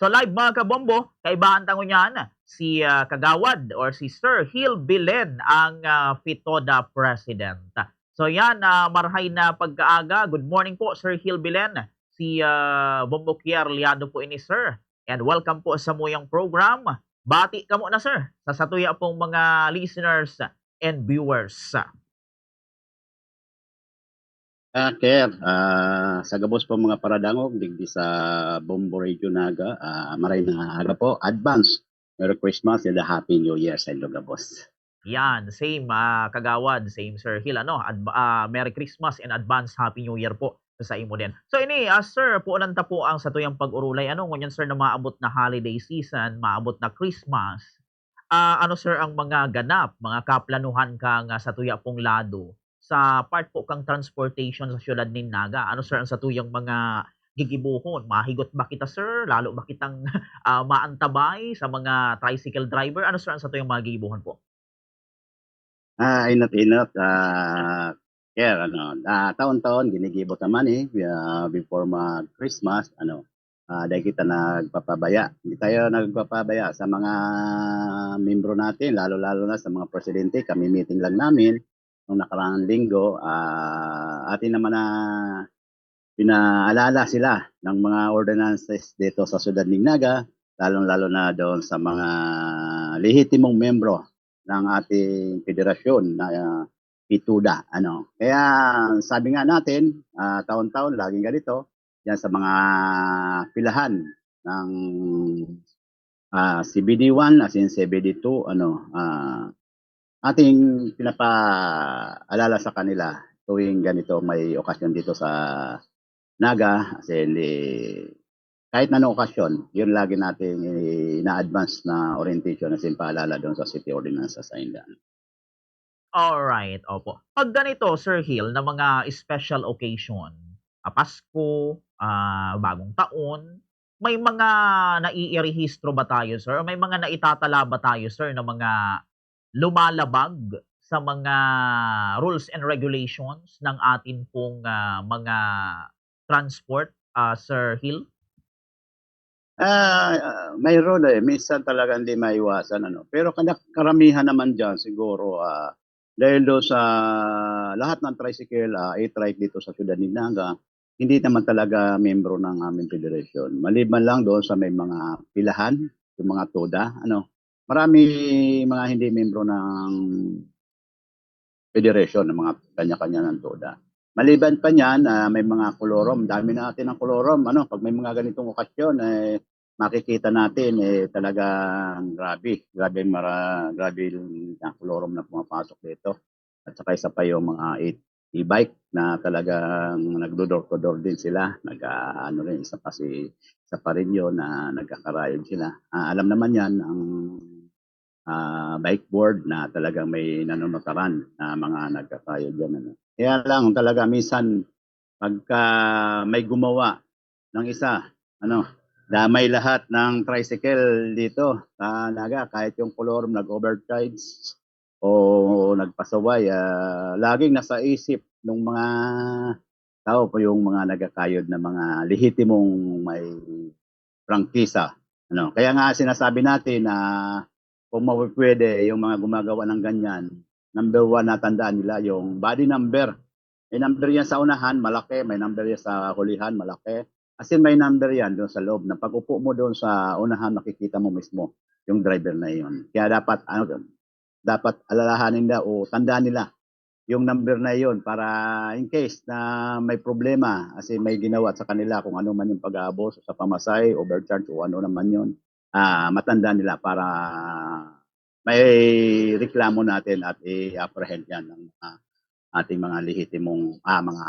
So live mga kabombo, kaibahan tango niyan, si ah, Kagawad or si Sir Hil Bilen ang ah, FITODA President. So yan, ah, marhay na pagkaaga. Good morning po Sir Hil Bilen. Si uh, Bombo Kier Liado po ini Sir. And welcome po sa muyang program. Bati ka muna Sir sa satuya pong mga listeners and viewers. Ah, Ker, ah, sa gabos po mga paradangog, digdi sa Bombo Radio Naga, ah, maray na aga po, advance. Merry Christmas and a Happy New Year sa inyo gabos. Yan, same ah, Kagawad, same Sir Hil. Ano, Adv- ah, Merry Christmas and advance Happy New Year po sa imo din. So ini, ah, sir, po nanta po ang satuyang pag-urulay. Ano ngunyan sir na maabot na holiday season, maabot na Christmas. Ah, ano sir ang mga ganap, mga kaplanuhan ka nga sa tuya pong lado sa part po kang transportation sa syudad ni Naga. Ano sir ang satuyang mga gigibuhon? Mahigot ba kita sir? Lalo ba kitang ah, maantabay sa mga tricycle driver? Ano sir ang satuyang mga gigibuhon po? Ah, inot inot, ah, Ker, ano, ah, taon-taon ginigibot naman eh, ah, before mag Christmas, ano, ah, dahil kita nagpapabaya. Hindi tayo nagpapabaya sa mga membro natin, lalo-lalo na sa mga presidente. Kami meeting lang namin nung nakaraang linggo. ah, atin naman na pinaalala sila ng mga ordinances dito sa Sudad ng Naga, lalong-lalo na doon sa mga lehitimong membro ng ating federasyon na uh, ituda ano kaya sabi nga natin ah, taon-taon laging ganito yan sa mga pilahan ng ah, CBD1 as in CBD2 ano ah, ating pinapaalala sa kanila tuwing ganito may okasyon dito sa Naga as in eh, kahit na anong okasyon, yun lagi natin ina-advance na orientation na paalala doon sa city ordinance sa Saindan. Alright, opo. Pag ganito, Sir Hill, na mga special occasion, ah, Pasko, ah, bagong taon, may mga naiirehistro ba tayo, sir? O may mga naitatala ba tayo, sir, na mga lumalabag sa mga rules and regulations ng atin pong ah, mga transport, ah, Sir Hill? Ah, mayroon eh. Minsan talaga hindi maiwasan. Ano. Pero karamihan naman dyan siguro ah, dahil doon sa lahat ng tricycle, ah, e-trike dito sa Ciudad ng Naga, hindi naman talaga membro ng aming federation. Maliban lang doon sa may mga pilahan, yung mga toda, ano. Marami mga hindi membro ng federation, ng mga kanya-kanya ng toda. Maliban pa niyan, ah, may mga kolorom. Dami natin ng kolorom. Ano, pag may mga ganitong okasyon, eh, makikita natin eh talagang grabe, grabe mara, grabe yung kolorom na pumapasok dito. At saka isa pa yung mga e-bike na talagang nagdo-door to door din sila. Nag ah, ano rin isa pa si isa pa rin yun na nagkakarayod sila. Ah, alam naman yan ang ah, bike board na talagang may nanonotaran na mga nagkakayod yan. Ano. Kaya lang talaga minsan pagka may gumawa ng isa, ano, damay lahat ng tricycle dito sa Naga, kahit yung kolorum nag-overcharge o nagpasaway, ah, laging nasa isip ng mga tao po yung mga nagkakayod na mga lehitimong may prangkisa. Ano, kaya nga sinasabi natin na kung mapipwede yung mga gumagawa ng ganyan, number one na tandaan nila yung body number. May number yan sa unahan, malaki. May number yan sa hulihan, malaki. As in, may number yan doon sa loob. Na pag upo mo doon sa unahan, makikita mo mismo yung driver na yun. Kaya dapat, ano, dapat alalahanin nila o tandaan nila yung number na yun para in case na may problema, as in may ginawa sa kanila kung ano man yung pag-aabos sa pamasay, overcharge o ano naman yun, ah matandaan nila para may reklamo natin at i-apprehend yan ng ah, ating mga lehitimong ah, mga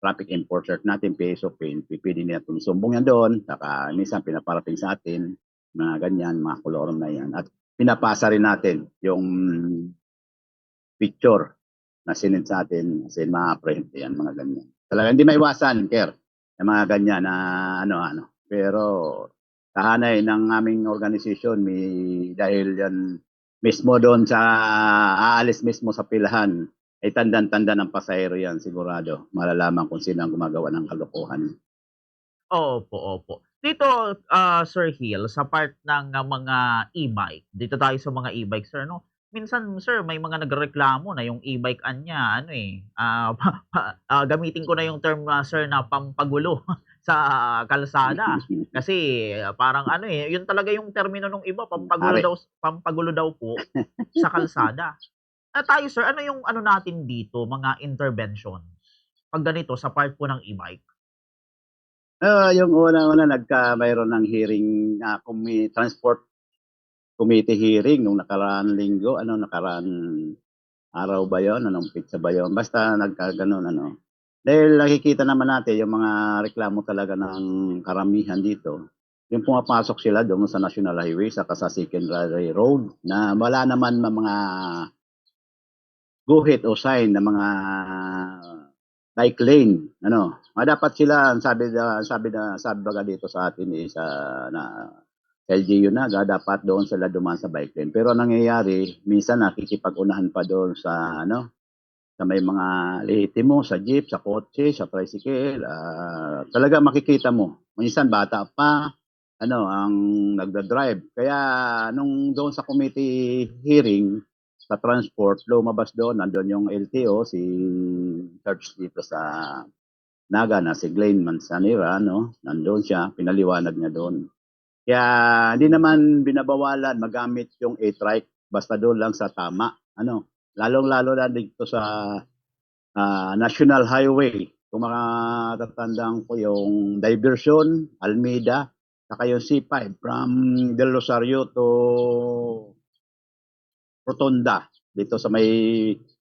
traffic enforcer natin, PSO, PNP, pwede nila sumbong yan doon, saka minsan pinaparating sa atin, mga ganyan, mga kolorum na yan. At pinapasa rin natin yung picture na sinend sa atin, kasi ma-apprehend yan, mga ganyan. Talaga hindi maiwasan, Ker, yung mga ganyan na ano-ano. Pero kahanay ng aming organisasyon, may dahil yan mismo doon sa aalis mismo sa pilahan, ay tandan-tanda ng pasahero yan sigurado. Malalaman kung sino ang gumagawa ng kalokohan. Opo, opo. Dito, ah, Sir Hill, sa part ng ah, mga e-bike, dito tayo sa mga e-bike, sir, no? Minsan, sir, may mga nagrereklamo na yung e-bike anya, ano eh, ah, pa, pa- ah, gamitin ko na yung term, ah, sir, na pampagulo sa kalsada. Kasi ah, parang ano eh, yun talaga yung termino ng iba, pampagulo Pare. daw, pampagulo daw po sa kalsada. Ah, tayo, sir, ano yung ano natin dito, mga interventions? Pag ganito, sa part po ng e-bike. Ah, yung una-una nagka mayroon ng hearing na kumi transport committee hearing nung nakaraan linggo, ano nakaraan araw ba 'yon, anong pitsa ba 'yon? Basta nagkagano'n ano. Dahil nakikita naman natin yung mga reklamo talaga ng karamihan dito. Yung pumapasok sila doon sa National Highway saka sa Secondary Road na wala naman na mga guhit o sign na mga bike lane ano Ah, dapat sila sabi na sabi na sabi baga dito sa atin is ah, na LGU na dapat doon sila dumaan sa bike lane pero ang nangyayari minsan nakikipag-unahan pa doon sa ano sa may mga lehitimo sa jeep sa kotse sa tricycle ah, talaga makikita mo minsan bata pa ano ang nagda-drive kaya nung doon sa committee hearing sa transport lumabas doon nandun yung LTO si Church dito sa Naga na si Glenn Manzanera, no? Nandun siya, pinaliwanag niya doon. Kaya hindi naman binabawalan magamit yung e-trike basta doon lang sa tama. Ano? Lalong-lalo na dito sa ah, National Highway. Kung makatatandaan ko yung diversion, Almeida, saka yung C5 from Del Rosario to Rotonda dito sa may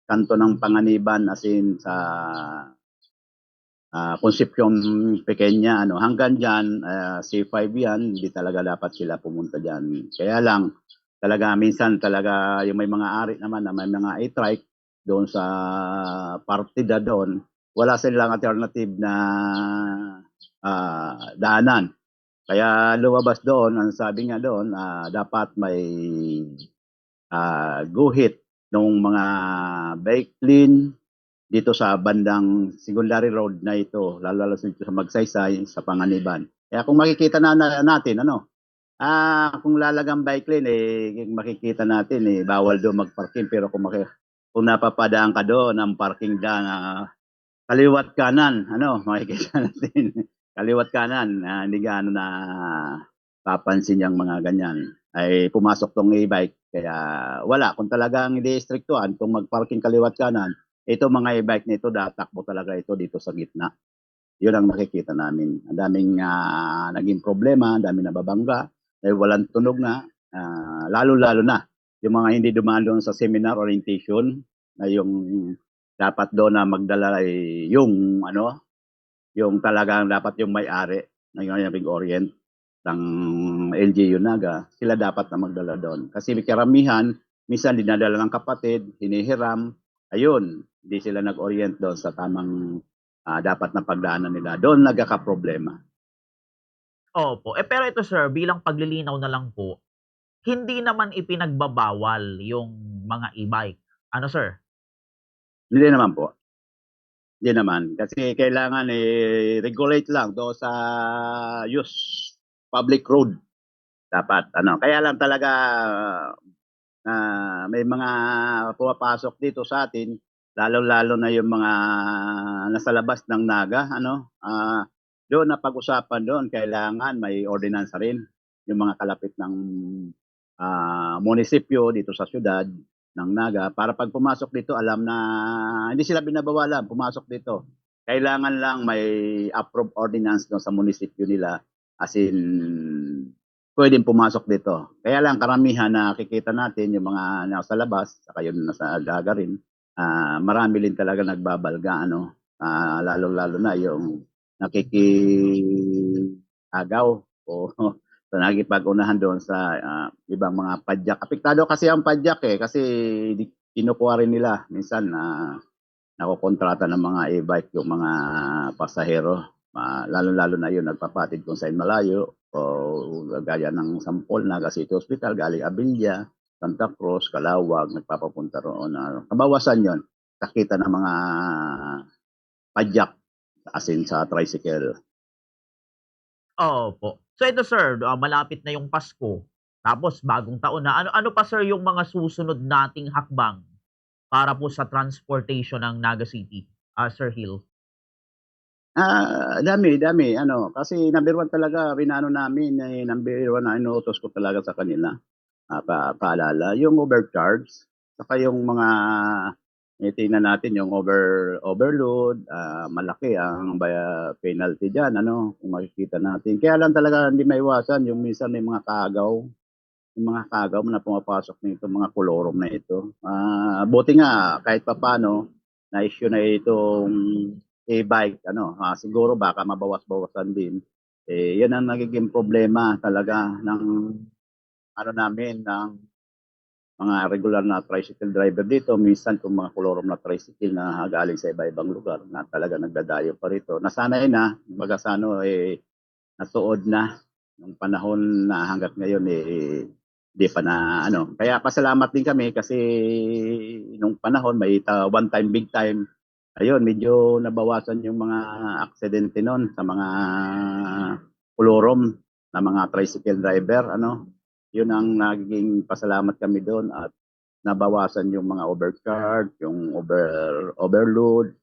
kanto ng Panganiban as in sa ah Concepcion Pequeña ano hanggang diyan C5 yan hindi talaga dapat sila pumunta diyan kaya lang talaga minsan talaga yung may mga ari naman na may mga e-trike doon sa partida doon wala silang alternative na ah, daanan. Kaya lumabas doon ang sabi nga doon ah, dapat may ah, guhit ng mga bike lane dito sa bandang secondary road na ito, lalo lalo sa Magsaysay, sa Panganiban. Kaya kung makikita na, na natin, ano, ah, kung lalagang bike lane, eh, makikita natin, eh, bawal doon magparking. Pero kung, maki, kung napapadaan ka doon, ang parking dyan, ah, kaliwat kanan, ano, makikita natin. kaliwat kanan, ah, hindi gaano na papansin yung mga ganyan. Ay pumasok tong e-bike. Kaya wala, kung talagang hindi istriktuhan, kung magparking kaliwat kanan, ito mga e-bike nito datakbo talaga ito dito sa gitna. Yun ang nakikita namin. Ang daming ah, naging problema, ang daming nababangga, dahil walang tunog na, ah, lalo-lalo na yung mga hindi dumaan sa seminar orientation na yung dapat doon na magdala ay yung ano, yung talagang dapat yung may-ari ng yung Orient ng LGU Naga, sila dapat na magdala doon. Kasi karamihan, minsan dinadala ng kapatid, hinihiram, ayun, hindi sila nag-orient doon sa tamang ah, dapat na pagdaanan nila. Doon nagkakaproblema. Opo. Eh, pero ito sir, bilang paglilinaw na lang po, hindi naman ipinagbabawal yung mga e-bike. Ano sir? Hindi naman po. Hindi naman. Kasi kailangan eh, regulate lang do sa use public road. Dapat. Ano. Kaya lang talaga na may mga pumapasok dito sa atin, lalo-lalo na yung mga nasa labas ng Naga, ano, ah, doon na pag-usapan doon, kailangan may ordinance rin yung mga kalapit ng ah, munisipyo dito sa syudad ng Naga para pag pumasok dito alam na hindi sila binabawalan pumasok dito. Kailangan lang may approved ordinance no sa munisipyo nila as in pwedeng pumasok dito. Kaya lang karamihan na nakikita natin yung mga nasa labas saka yung nasa daga rin ah, marami rin talaga nagbabalga ano Ah, lalo-lalo na yung nakikagaw o so nakikipag-unahan doon sa ah, ibang mga padyak. Apektado kasi ang padyak eh kasi kinukuha rin nila minsan na nakokontrata ng mga e-bike yung mga pasahero. Ah, lalo-lalo na yun nagpapatid kung saan malayo o gaya ng Sampol, Naga City Hospital, galing Abilia, Santa Cruz, Calawag, nagpapapunta roon. Uh, kabawasan yon kakita ng mga padyak as in sa tricycle. Opo. So ito sir, ah, malapit na yung Pasko, tapos bagong taon na. Ano ano pa sir yung mga susunod nating hakbang para po sa transportation ng Naga City, ah, Sir Hill? Ah, dami, dami. Ano, kasi number one talaga, rinano namin, eh, number one na inuutos ko talaga sa kanila. Ah, pa, paalala, yung overcharge, saka yung mga, eh, natin yung over, overload, ah, malaki ang baya, penalty dyan, ano, kung makikita natin. Kaya lang talaga hindi maiwasan, yung minsan may mga kagaw, yung mga kagaw na pumapasok nito, mga kolorom na ito. Ah, buti nga, kahit papano, na-issue na itong e-bike, ano, ah, siguro baka mabawas-bawasan din. Eh, yan ang nagiging problema talaga ng ano namin, ng mga regular na tricycle driver dito. Minsan kung mga kolorom na tricycle na galing sa iba-ibang lugar na talaga nagdadayo pa rito. Nasanay na, baga sa ano, eh, natuod na nung panahon na hanggat ngayon eh, di pa na ano. Kaya pasalamat din kami kasi nung panahon may ta- one time, big time, ayun, medyo nabawasan yung mga aksidente noon sa mga kolorom na mga tricycle driver, ano. Yun ang naging pasalamat kami doon at nabawasan yung mga overcharge, yung over overload.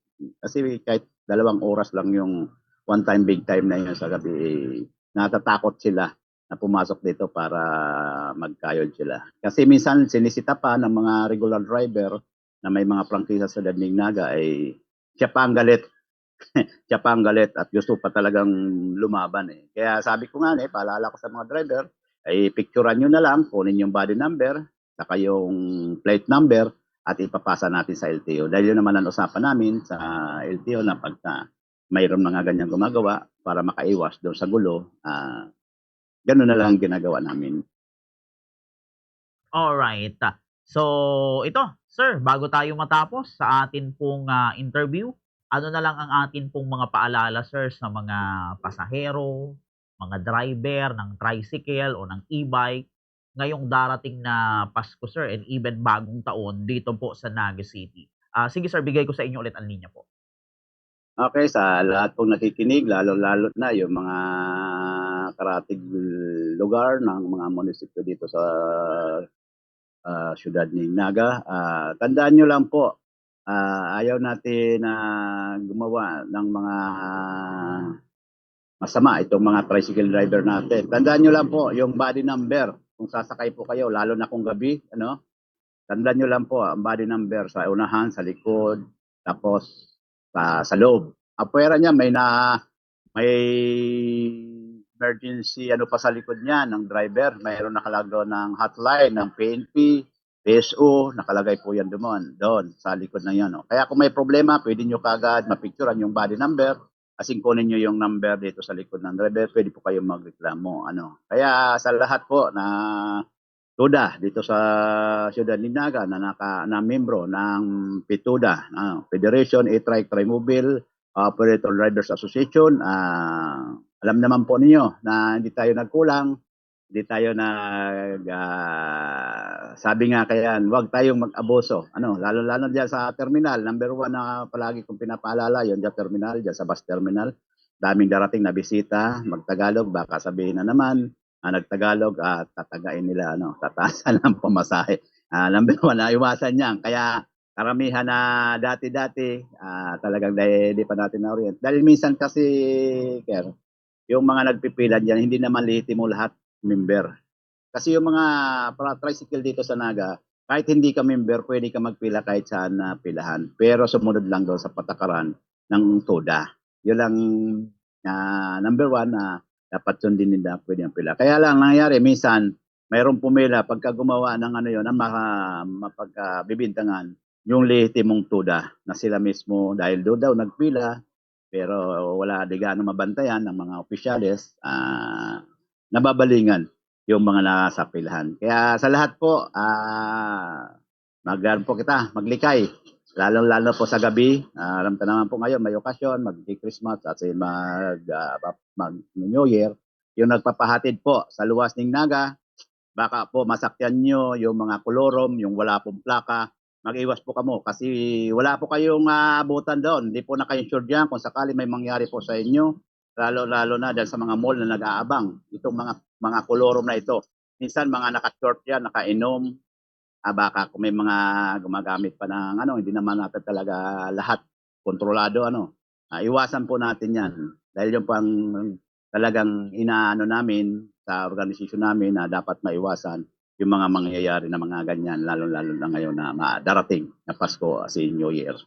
Kasi kahit dalawang oras lang yung one time, big time na yun sa gabi, eh, natatakot sila na pumasok dito para magkayod sila. Kasi minsan sinisita pa ng mga regular driver na may mga prangkisa sa Danig Naga ay siya pa ang galit. siya pa ang galit at gusto pa talagang lumaban eh. Kaya sabi ko nga eh, paalala ko sa mga driver, ay picturean nyo na lang, kunin yung body number, saka yung plate number, at ipapasa natin sa LTO. Dahil yun naman ang usapan namin sa LTO na pagka mayroon mga ganyan gumagawa para makaiwas doon sa gulo, ah ganun na lang ang ginagawa namin. Alright. So, ito, sir, bago tayo matapos sa atin pong ah, interview, ano na lang ang atin pong mga paalala, sir, sa mga pasahero, mga driver ng tricycle o ng e-bike ngayong darating na Pasko, sir, and even bagong taon dito po sa Naga City. Ah, sige, sir, bigay ko sa inyo ulit ang linya po. Okay, sa lahat pong nakikinig, lalo-lalo na yung mga karatig lugar ng mga munisipyo dito sa ah, syudad ng Naga. Ah, tandaan nyo lang po, ah, ayaw natin na gumawa ng mga masama itong mga tricycle driver natin. Tandaan nyo lang po, yung body number, kung sasakay po kayo, lalo na kung gabi, ano, tandaan nyo lang po, ang body number sa unahan, sa likod, tapos sa, sa loob. Apuera niya may na may emergency ano pa sa likod niya ng driver. Mayroon nakalagay ng hotline ng PNP, PSO, nakalagay po yan doon, doon sa likod ng yan. No? Kaya kung may problema, pwede nyo kagad mapicturean yung body number, asing kunin nyo yung number dito sa likod ng driver, pwede po kayong magreklamo. Ano. Kaya sa lahat po na TUDA dito sa Ciudad Linaga na naka na membro ng PITUDA, ah, Federation A-Trike Trimobile Operator Drivers Association. ah, alam naman po ninyo na hindi tayo nagkulang, hindi tayo nag ah, sabi nga kaya huwag tayong mag-abuso. Ano, lalo-lalo diyan sa terminal, number one na palagi kong pinapaalala, yon diyan terminal, diyan sa bus terminal. Daming darating na bisita, magtagalog, baka sabihin na naman, ah, nagtagalog at tatagain nila ano tatasan ng pamasahe. Ah, number one na iwasan niyan. Kaya karamihan na dati-dati ah, talagang dahil di pa natin na-orient. Dahil minsan kasi Ker, yung mga nagpipila diyan hindi naman lehitimo lahat member. Kasi yung mga para tricycle dito sa Naga, kahit hindi ka member, pwede ka magpila kahit saan na pilahan. Pero sumunod lang doon sa patakaran ng TODA. Yun lang ah, number one na dapat sundin nila pwede ang pila. Kaya lang nangyari minsan mayroong pumila pagka gumawa ng ano yon ang maka, mapagkabibintangan yung lehitimong tuda na sila mismo dahil do daw nagpila pero wala di gaano mabantayan ng mga opisyales ah nababalingan yung mga nasa pilahan. Kaya sa lahat po ah magano po kita maglikay lalong-lalo po sa gabi. Ah, alam ka naman po ngayon, may okasyon, mag-Christmas at mag, ah, mag New Year. Yung nagpapahatid po sa luwas ng Naga, baka po masakyan nyo yung mga kolorom, yung wala pong plaka, mag-iwas po kamo kasi wala po kayong ah, abutan doon. Hindi po na kayo sure dyan kung sakali may mangyari po sa inyo. lalo-lalo na dahil sa mga mall na nag-aabang. Itong mga mga kolorom na ito. Minsan mga naka-short yan, nakainom. Ah, baka kung may mga gumagamit pa ng ano, hindi naman natin talaga lahat kontrolado ano. Ah, iwasan po natin yan. Dahil yung pang talagang inaano namin sa organisasyon namin na dapat maiwasan yung mga mangyayari na mga ganyan, lalo-lalo na ngayon na darating na Pasko, si New Year.